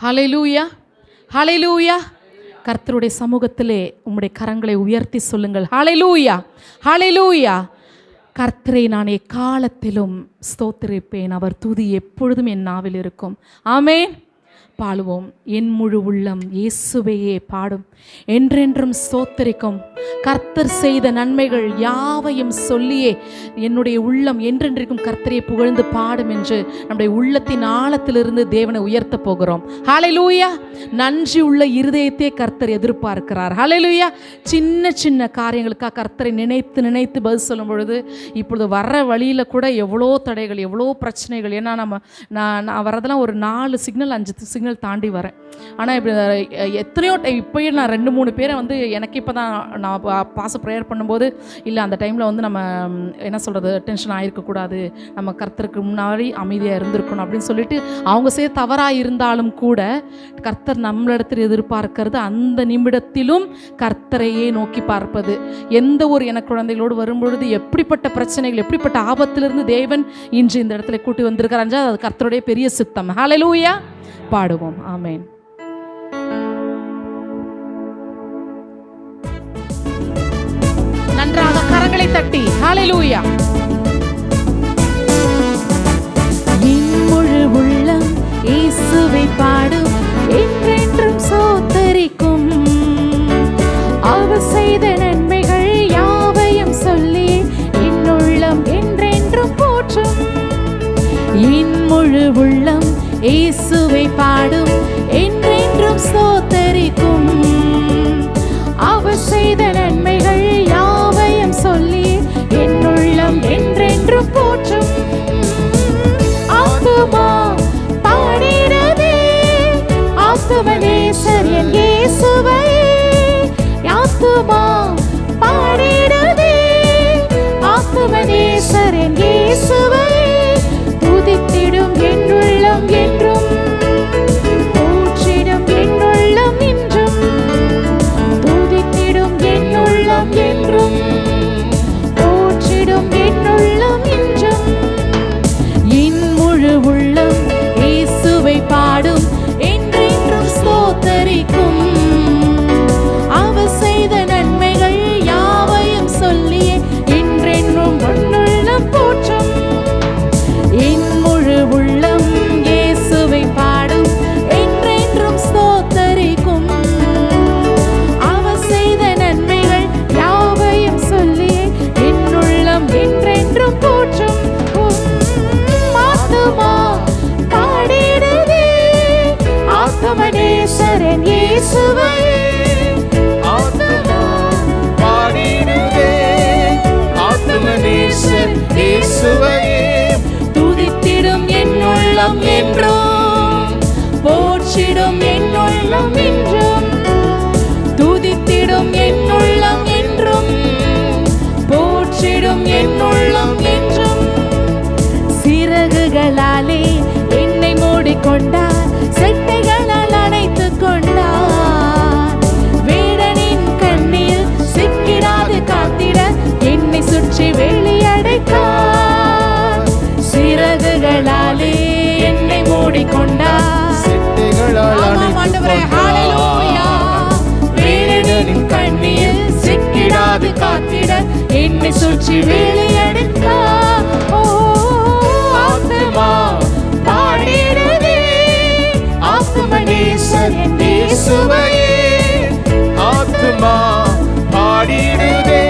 Hallelujah hallelujah கர்த்தருடைய சமூகத்திலே உம்முடைய கரங்களை உயர்த்தி சொல்லுங்கள். ஹலைலூயா ஹலைலூயா கர்த்தரை நான் எக்காலத்திலும் ஸ்தோத்திரிப்பேன். அவர் துதி எப்பொழுதும் என் நாவில் இருக்கும். ஆமேன் பாடுவோம். என் முழு உள்ளம் இயேசுவையே பாடும். என்றென்றும் சோத்தரிக்கும் கர்த்தர் செய்த நன்மைகள் யாவையும் சொல்லியே என்னுடைய உள்ளம் என்றென்றைக்கும் கர்த்தரையை புகழ்ந்து பாடும் என்று நம்முடைய உள்ளத்தின் ஆழத்திலிருந்து தேவனை உயர்த்த போகிறோம். ஹalleluya நன்றி உள்ள இருதயத்தை கர்த்தர் எதிர்பார்க்கிறார். ஹalleluya சின்ன சின்ன காரியங்களுக்காக கர்த்தரை நினைத்து நினைத்து பதில் சொல்லும் பொழுது இப்பொழுது வர்ற வழியில் கூட எவ்வளோ தடைகள் எவ்வளோ பிரச்சனைகள். ஏன்னா நம்ம நான் நான் வரதெல்லாம் ஒரு நாலு சிக்னல் அஞ்சு சிக்னல் தாண்டி வரேன். ஆனால் இப்படி எத்தனையோ டைம் இப்போயே நான் ரெண்டு மூணு பேரை வந்து எனக்கு இப்போ தான் நான் பா- பாச ப்ரேயர் பண்ணும்போது இல்லை அந்த டைமில் வந்து நம்ம என்ன சொல்கிறது டென்ஷன் ஆகிருக்கக்கூடாது நம்ம கர்த்தருக்கு முன்னாடி அமைதியாக இருந்திருக்கணும் அப்படின்னு சொல்லிட்டு அவங்க செய்ய தவறாக இருந்தாலும் கூட கர்த்தர் நம்மளிடத்தில் எதிர்பார்க்கிறது அந்த நிமிடத்திலும் கர்த்தரையே நோக்கி பார்ப்பது. எந்த ஒரு என குழந்தைகளோடு வரும்பொழுது எப்படிப்பட்ட பிரச்சனைகள் எப்படிப்பட்ட ஆபத்திலிருந்து தேவன் இன்று இந்த இடத்துல கூட்டி வந்திருக்கிறார் அது கர்த்தருடைய பெரிய சித்தம். ஹலலூயா பாடுவோம். ஆமென். நன்றாக கரங்களை தட்டி. ஹalleluya. லூயா உள்ளம் இயேசுவை பாடும். என்னை சுற்றி வெளியடைத்தார் ஓ பாடிடுதே ஆத்துமனேசர் என் பாடிடுதே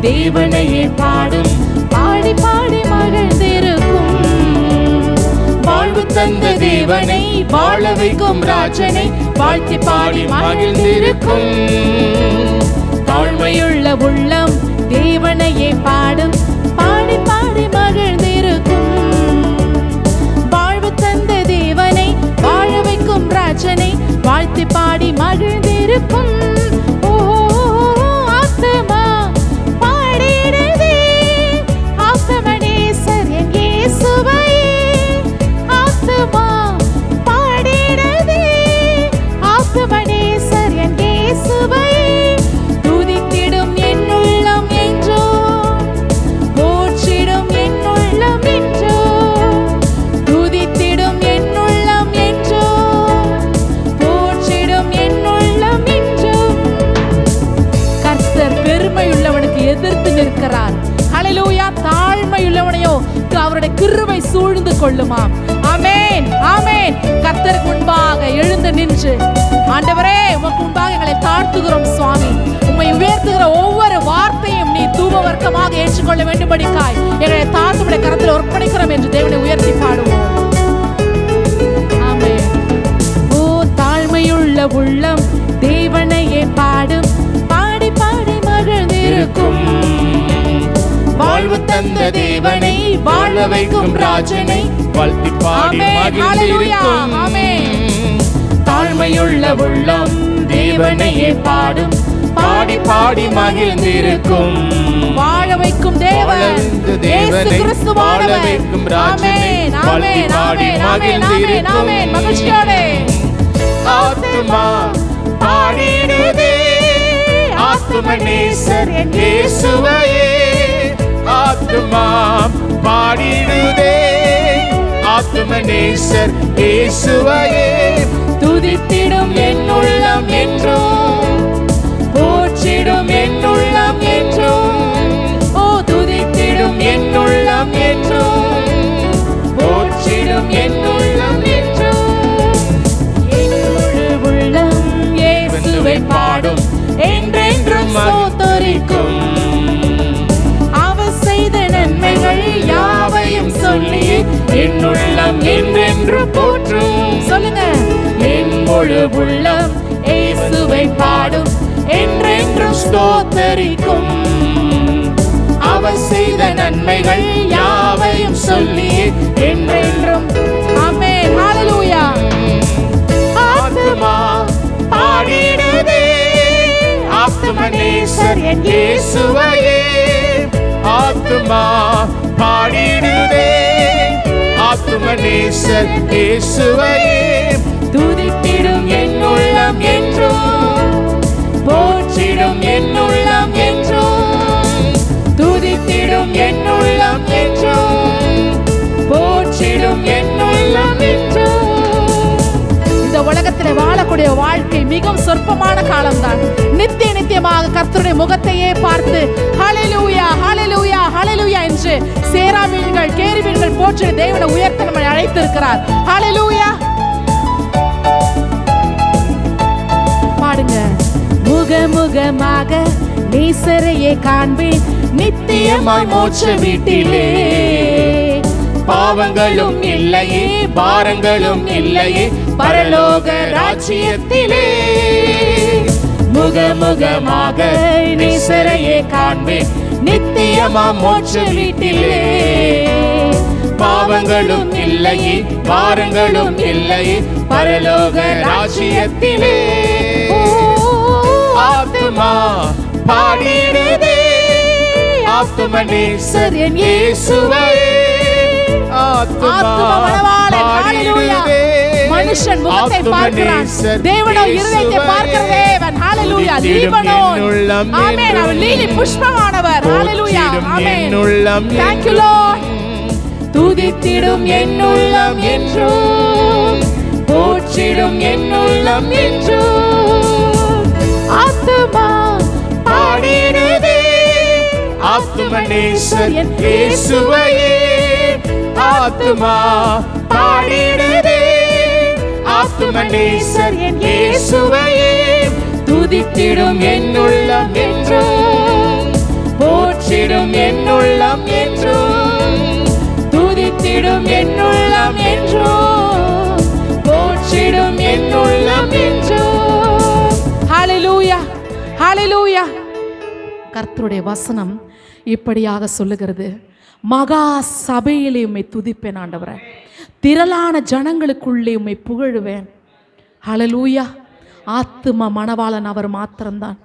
தேவனையே பாடும். பாடி பாடி மகிழ்ந்திருக்கும். வாழ்வு தந்த தேவனை வாழ வைக்கும் ராஜனை வாழ்த்தி பாடி மகிழ்ந்திருக்கும். தாழ்மையுள்ள உள்ளம் தேவனையே பாடும். பாடி பாடி மகிழ்ந்து தாழ்த்துகிறோம் சுவாமி. உம்மை உயர்த்துகிற ஒவ்வொரு வார்த்தையும் நீ தூப வர்க்கமாக ஏற்றுக்கொள்ள வேண்டும்படிக்காய். எங்களை தாழ்த்துடைய கரத்தில் ஒப்படைக்கிறோம் என்று தேவனை உயர்த்தி பாடுவோம். ஆமென். ஓ தாழ்மையுள்ள உள்ளம் தேவனையே பாடும். பாடி பாடி மகிழ்ந்திருக்கும். வாழ்வு தந்த தேவனை வாழ வைக்கும் ராஜனை. வாழ்த்தி பாடி மகிழ்ந்திருக்கும். தாழ்மையுள்ள உள்ளம் தேவனையே பாடும். பாடி பாடி மகிழ்ந்திருக்கும். வாழ வைக்கும் தேவன். தேவனை. வாழ வைக்கும் ராஜனை பாடி மகிழ்ந்திருக்கும். மகிழ்ச்சியோடு. பாடிடுதே. ஆத்தும நேசர் இயேசுவையே. ஆத்துமா பாடிடுதே. ஆத்தும நேசர் இயேசுவையே. துதித்திடும் என் உள்ளம் என்றும். போற்றிடும் என் உள்ளம் என்றும். ஓ துதித்திடும் என் உள்ளம் என்றும். போற்றிடும் என் உள்ளம் என்றும். என்னுள் உள்ளம் இயேசுவை பாடும் என்றென்றும் சோத்தரிக்கும். அவர் செய்த நன்மைகள் யாவையும் சொல்லி என் உள்ளம் என்றென்று போற்றும். முழு உள்ளம். இயேசுவை பாடும். என்றென்றும் ஸ்தோத்தரிக்கும். அவர் செய்த நன்மைகள் யாவையும் சொல்லி என்றென்றும். அமே ஹalleluya. ஆத்துமா பாடிடுதே ஆத்துமனேசர் என் இயேசுவையே. ஆத்துமா பாடிடுதே ஆத்துமனேசர் இயேசுவையே. துதி போற்றிடும் என் உள்ளம் என்றும். போற்றிடும் என் உள்ளம் என்றும். துதித்திடும் என் உள்ளம் என்றும். போற்றிடும் என் உள்ளம் என்றும் இந்த உலகத்தில் வாழக்கூடிய வாழ்க்கை மிகவும் சொற்பமான காலம்தான். நித்திய நித்தியமாக கர்த்தருடைய முகத்தையே பார்த்து ஹalleluya ஹalleluya ஹalleluya என்று சேராமீன்கள் கேரிமீன்கள் போற்றி தேவனை உயர்த்த நம்மை அழைத்திருக்கிறார். பாருங்க. முக முகமாக நீசரையே காண்பேன். நித்தியமாய் மோட்ச வீட்டிலே. பாவங்களும் இல்லையே பாரங்களும் இல்லையே பரலோக ராஜ்யத்திலே. முகமுகமாக நீசரையே காண்பேன். நித்தியமா மோட்ச வீட்டிலே. பாவங்களும் இல்லையே பாரங்களும் இல்லையே பரலோக ராஜ்யத்திலே. ஆத்துமா பாடிடுதே. ஆத்தும நேசர் என் மணவாளன், ஹalleluya. பாடிடுதே. மனுஷன் முகத்தை பார்க்கிறான். தேவனோ இருதயத்தை ஹalleluya. துதித்திடும் லீபனோன். என் உள்ளம் ஆமென். அவர் என்றும். லீலி புஷ்பமானவர். ஹalleluya. போற்றிடும் ஆமென். என் உள்ளம் thank you lord. துதித்திடும் என் உள்ளம் என்றும். போற்றிடும் என் உள்ளம் என்றும். என் இயேசுவையே ஆத்துமா பாடிடுதே ஆத்தும நேசர் என் இயேசுவையே துதித்திடும் என் உள்ளம் என்றும் போற்றிடும் என் உள்ளம் என்றும் துதித்திடும் என் உள்ளம் என்றும் போற்றிடும் என் உள்ளம் என்றும். ஹalleluya ஹalleluya கர்த்தருடைய வசனம் இப்படியாக சொல்லுகிறது. மகா சபையிலே உம்மை துதிப்பேன் ஆண்டவரை. திரளான ஜனங்களுக்குள்ளே உம்மை புகழுவேன். ஹalleluya ஆத்தும மணவாளன் அவர் மாத்திரம்தான்.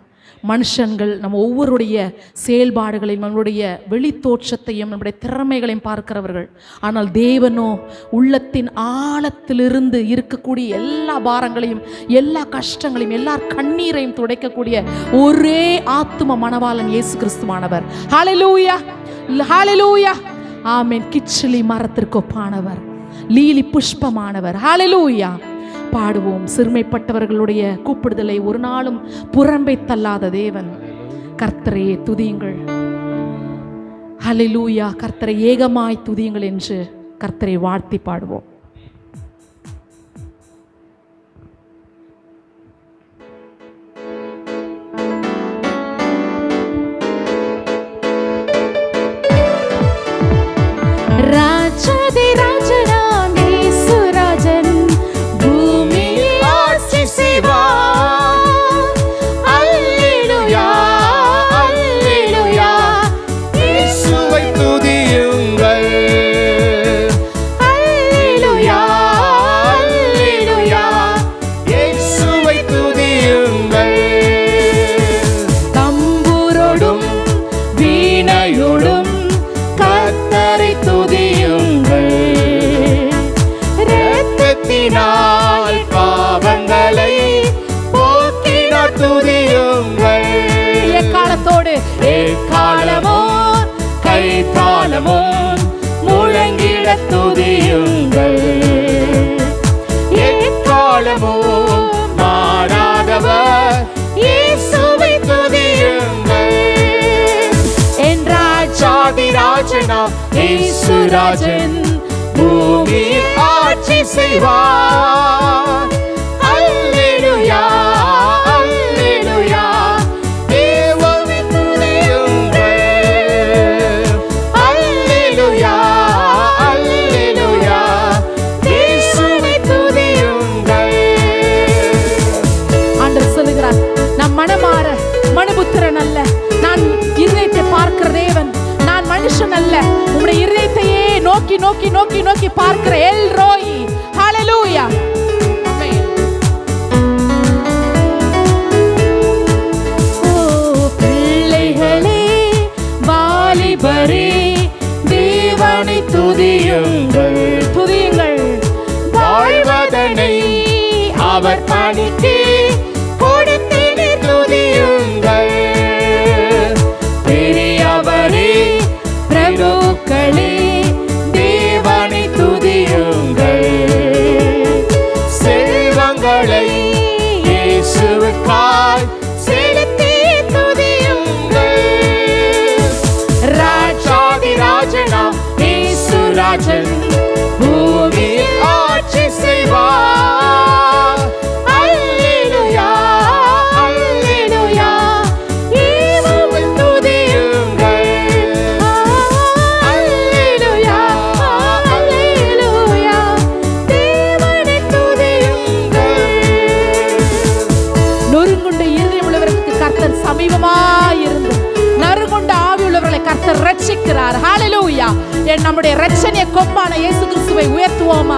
மனுஷன்கள் நம்ம ஒவ்வொருடைய செயல்பாடுகளையும் நம்மளுடைய வெளித்தோற்றத்தையும் நம்முடைய திறமைகளையும் பார்க்கிறவர்கள். ஆனால் தேவனோ உள்ளத்தின் ஆழத்திலிருந்து இருக்கக்கூடிய எல்லா பாரங்களையும் எல்லா கஷ்டங்களையும் எல்லா கண்ணீரையும் துடைக்கக்கூடிய ஒரே ஆத்தும மணவாளன் இயேசு கிறிஸ்துவானவர் ஹalleluya ஹalleluya ஆமென். கிச்சிலி மரத்திற்கு ஒப்பானவர் லீலி புஷ்பமானவர். ஹாலலூயா பாடுவோம். சிறுமைப்பட்டவர்களுடைய கூப்பிடுதலை ஒரு நாளும் புறம்பை தள்ளாத தேவன். கர்த்தரே துதியுங்கள். ஹலிலூயா கர்த்தரை ஏகமாய் துதியுங்கள் என்று கர்த்தரை வாழ்த்தி பாடுவோம். கைத்தாளமும் முழங்கிட துதியுங்கள். எக்காலமோ மாறாதவர் இயேசுவை துதியுங்கள். என் ராஜாதி ராஜனா இயேசு ராஜன் பூமியில் ஆட்சி செய்வார். அல்லேலுயா. தேவனை துதியுங்கள். துதியுங்கள் வாழ்வதனை அவர் பணித்தீர் imagine. who நம்முடைய ரட்சணிய கொப்பான இயேசு கிறிஸ்துவை உயர்த்துவோமா?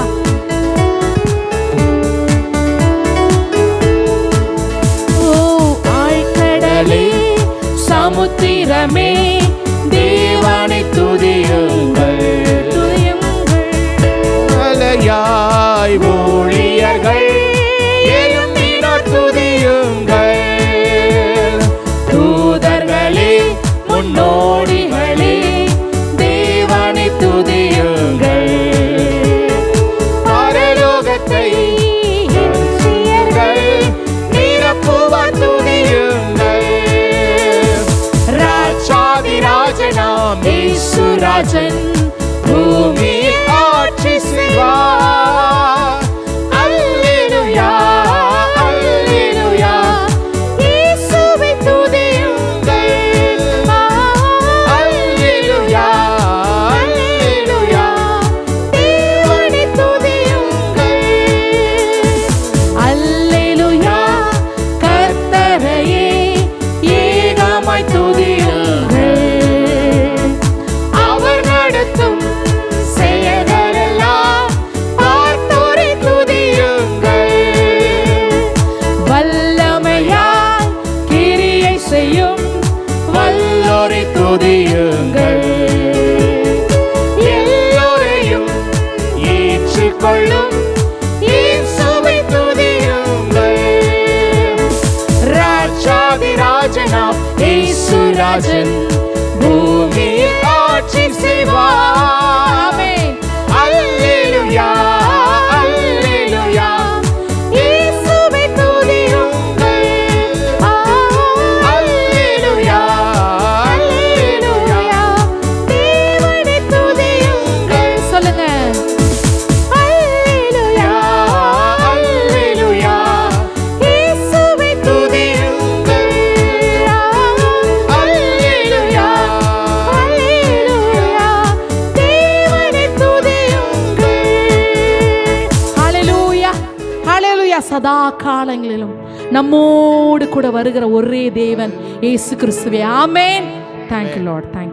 ஆழ்கடலே சமுத்திரமே தேவனை துதியுங்கள். துதியுங்கள். அலையாய்வோம் Imagine. ஏற்றுக்கொள்ளும் ராஜனாம் ஏசு ராஜன் பூமியில் ஆட்சி செய்வாமே அல்லேலுயா. காலங்களிலும் நம்மோடு கூட வருகிற ஒரே தேவன் ஏசு கிறிஸ்துவே. ஆமேன். Thank you Lord thank